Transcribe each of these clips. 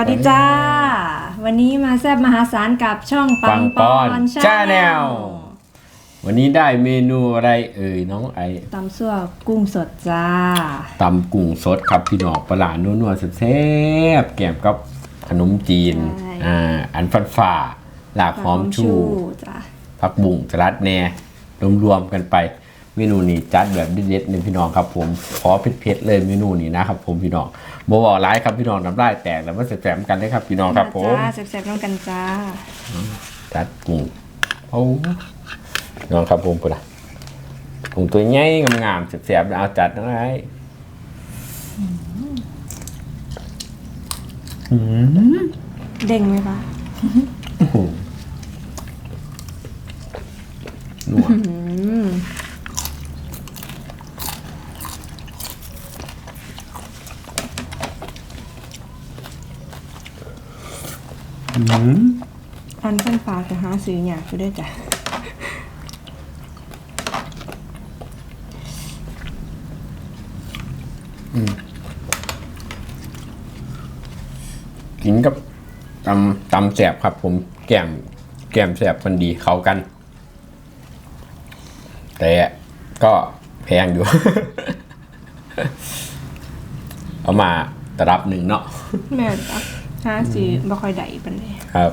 สวัสดีจ้า วันนี้มาแซบมหาศาลกับช่องปังปอนชาแนลวันนี้ได้เมนูอะไรเอ่ยน้องไอตำซั่วกุ้งสดจ้าตำกุ้งสดครับพี่น้องปลาหลานัวๆแซ่บๆแกมกับขนมจีนใช่อ่าอันฟันฝ่าหลากหอมชูจ้าผักบุ้งสลัดแหน่รวมๆกันไปเมนูนี้จัดแบบเด็ดๆเลยพี่น้องครับผมขอเผ็ดๆเลยเมนูนี้นะครับผมพี่น้อง บบอกร้ายครับพี่น้องน้ำลายแตกแล้วมาแสบๆกันเลยครับพี่น้องครับผมจ้าแซ่บๆน้องกันจ้าจัดกุ้งโอ้น้องครับผมปุ่นอะกุ้งตัวใหญ่งามๆแสบๆเอาจัดน้องไอ้อืมเด้งไหมคะโอ้โหนัว อืมอืมอันเส้นฟ้าจะหาซื้ออยากไปด้วยจ้ะกินกับตำตำแสบครับ ผมแก้ม แก้มแสบคนดีเข้ากัน แต่ก็แพงอยู่ เอามาตรับหนึ่งเนาะแม่จ้ะ หาซื้อบ่ค่อยได้ปานใดครับ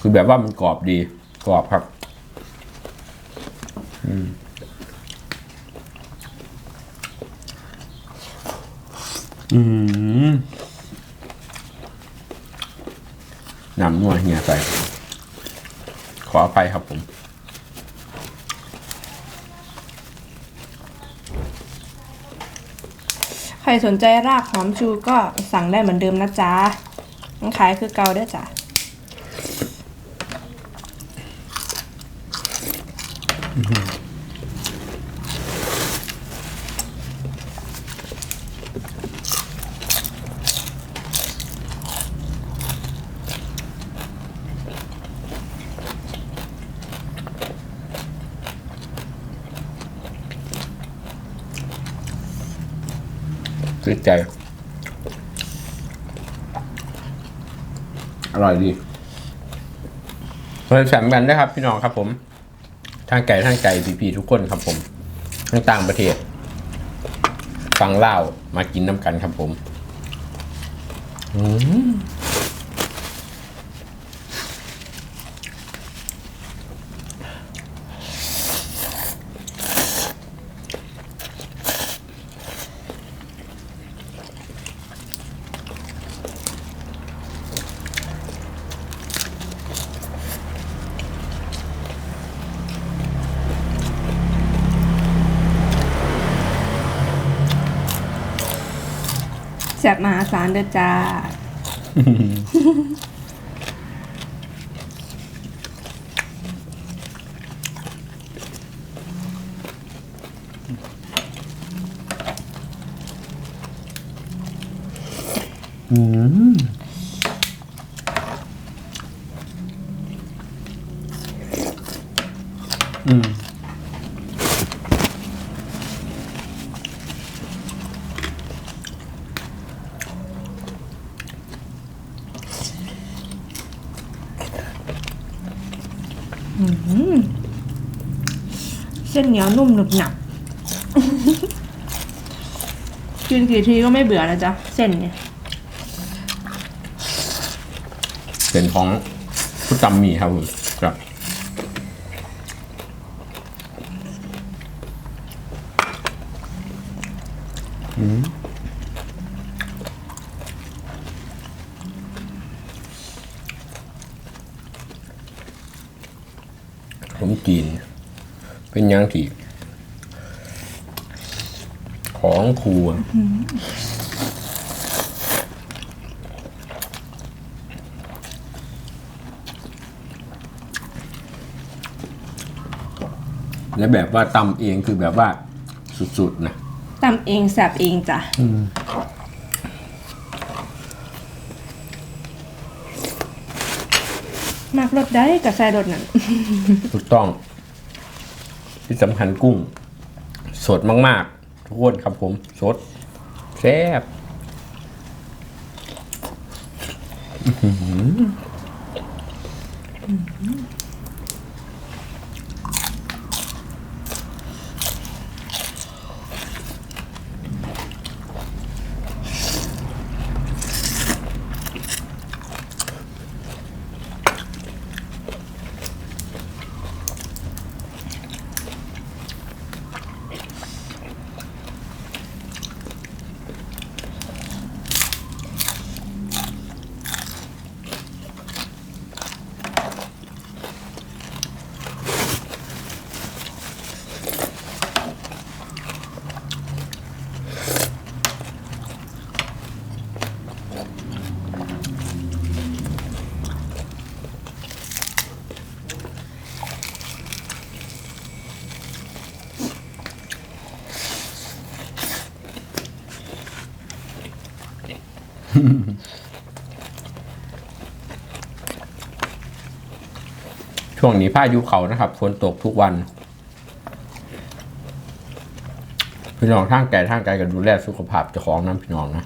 คือแบบว่ามันกรอบดี กรอบครับอืมอืมน้ำนัวเฮียใส่ ขออภัยครับผมใครสนใจรากหอมชูก็สั่งได้เหมือนเดิมนะจ๊ะยังขายคือเก่าเด้อจ้ะ ติดใจ อร่อยดีเราแสมกันนะครับ พี่น้องครับผม ทางไก่ทางไก่พีพีทุกคนครับผมทางต่างประเทศฟังเล่ามากินน้ำกันครับผม อืม ซ่บมหาศาลเด้อจ้า อืมอืม เส้ นเหนียวนุ่มหนึบหนับกินกี่ทีก็ไม่เบื่อนะจ๊ะ เส้นเนี่ยเป็นของผู้จำมีครับผมครับอืมผมกิน เป็นอยังที่ของครัวและแบบว่าตำเองคือแบบว่าสุดๆนะตำเองแสบเองจ้ะมากรสได้กับใส่รสนั่นถูกต้อง ที่สำคัญกุ้ง สดมากๆ ทุกคนครับผมสดแซ่บอื วงนี้พายุเขานะครับฝนตกทุกวัน พี่น้องทางไกลทางไกลก็ดูแลสุขภาพเจ้าของน้ำพี่น้องนะ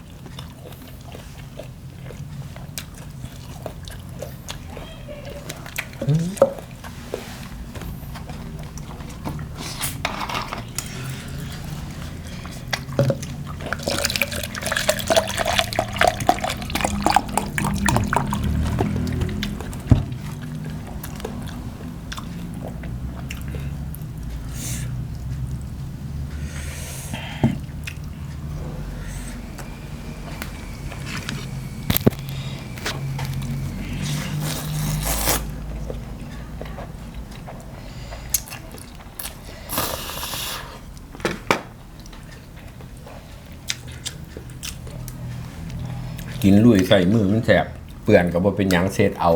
กินลุยใส่มือมันแสบเปื่อนก็บ่าเป็นหยังเซตเอา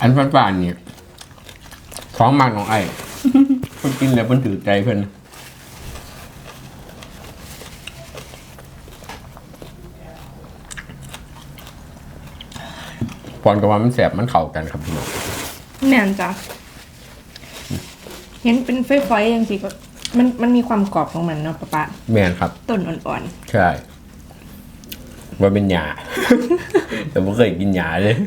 อันฟ้านๆนี่ของมากของไอ้เพิ่นกินแล้วเพิ่นถือใจเพิ่นปอนกับว่ามันแสบมันเข้ากันครับพี่น้อง แม่นจ้ะ เห็นเป็นไฟๆอย่างสิก็มันมันมีความกรอบของมันเนาะปะปะแม่นครับ ต้นอ่อนใช่ว่าเป็นหยา แต่ไม่เคยกินหยาเลย ๆ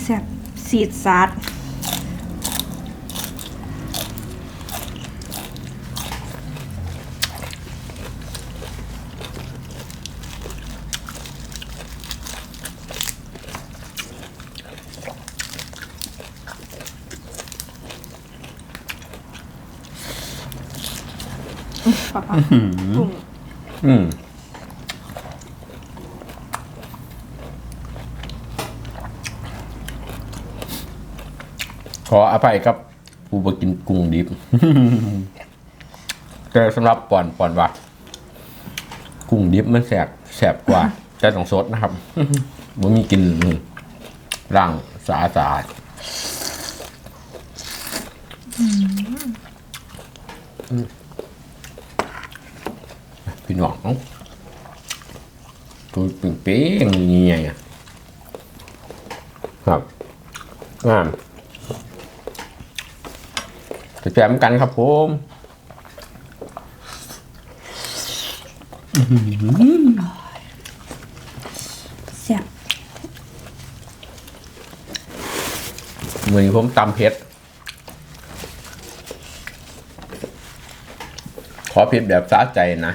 แซ่บสีดซาด ปะปะกุ้งอืมขออภัยครับผู้บกินกุ้งดิบ แต่สำหรับปอนปอนว่ากุ้งดิบมันแสบแสบกว่า แต่ต้องสดนะครับมันมีกลินร่างสะอาดสะอาด พี่น้องเอ้าตัวเป้งๆนี่ไงอะครับงามจะแจมกันครับผมแซ่บเหมือนผมตำเพชรขอเพชรแบบสะใจนะ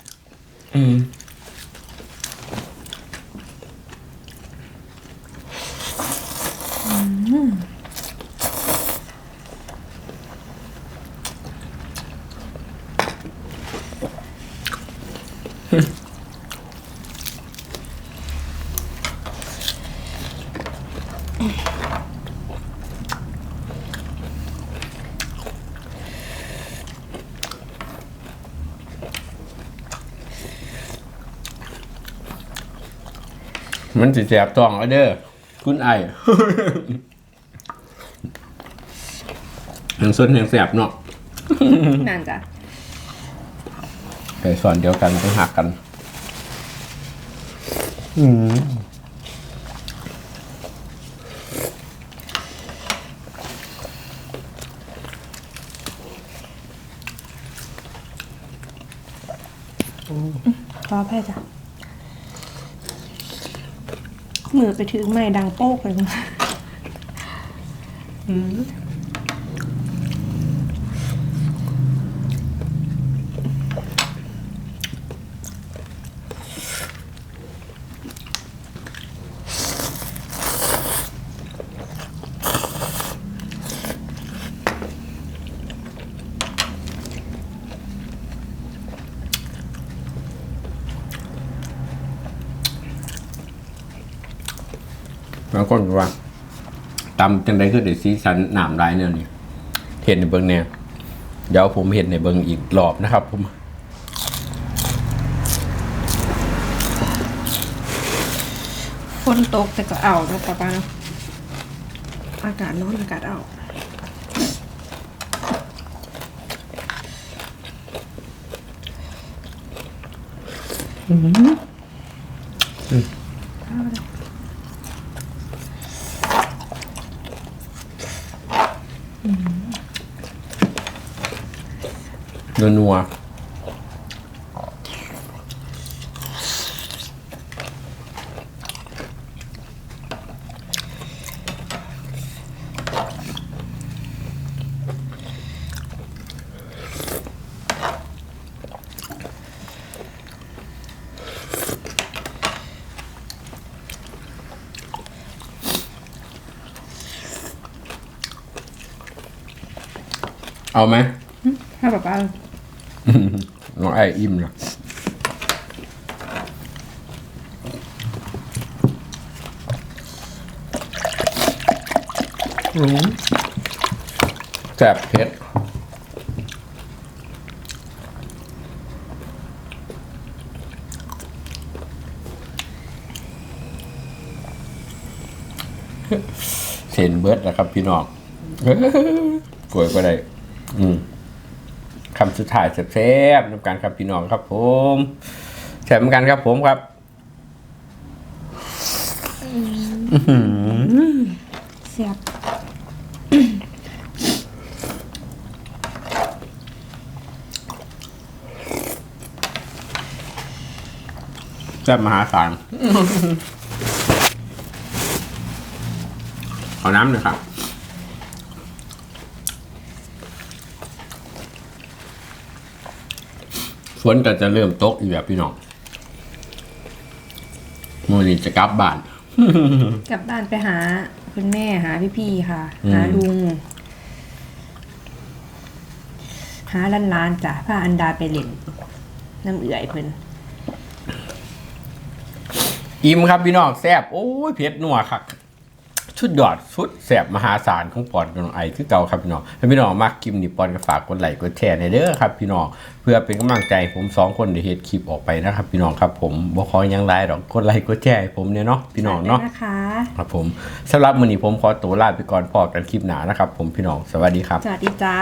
มันสิแสบท้องแล้วเด้อคุณไอยังส้นยังแสบเนาะนั่นจ้ะไก่ส่วนเดียวกันต้องหักกัน อืมขอแพ้จ้ะ มือไปถือไม้ดังโป๊กเลยนะางคนก็ว่าตำจังไดคือได้สีสันหนามลายเนี่ยนี่เห็นในเบิงเนี่ยเดี๋ยวผมเห็นในเบิงอีกรอบนะครับ ผมฝนตกแต่ก็เอาเนาะป้าป้าเนาะอากาศร้อนอากาศเอานัว นัวเอาไหมถ้ป้าป้า น้องไออิ่มนะอืมแซ่บเผ็ดเส้นเบิร์ดนะครับพี่น้องกล้วยก็ได้ อืม คำสุดท้ายแซ่บๆน้ำกันครับพี่น้องครับผมแซ่บเหมือนกันครับผมครับเสียบแซ่บมหาศาลขอน้ำหน่อยครับ ฝนก็จะเริ่มตกอีกแบบพี่น้องมือนี้จะกลับบ้าน กลับบ้านไปหา คุณแม่หาพี่ๆค่ะอืมหาลุง หาล้านๆจ้ะพาอันดาไปเล่น น้ำเอื่อยเพิ่นอิ่มครับพี่น้องแซ่บโอ้ยเผ็ดนัวครับ ชุดยอดชุดแซ่บมหาศาลของปอนกับน้องไอคือเก่าครับพี่น้องถ้าพี่น้องมากกิมนี่ปอนก็ฝากกดไลค์กดแชร์ในเด้อครับพี่น้องเพื่อเป็นกำลังใจให้ผมสองคนได้เฮ็ดคลิปออกไปนะครับ พี่น้องครับผมบ่ขอหยังไรหรอกกดไลค์กดแชร์ให้ผมเนี่ยเนาะพี่น้องเนาะได้นะคะครับผมสำหรับมื้อนี้ผมขอตัวลาไปก่อนพอกันคลิปหน้านะครับ ผมพี่น้องสวัสดีครับ สวัสดีจ้า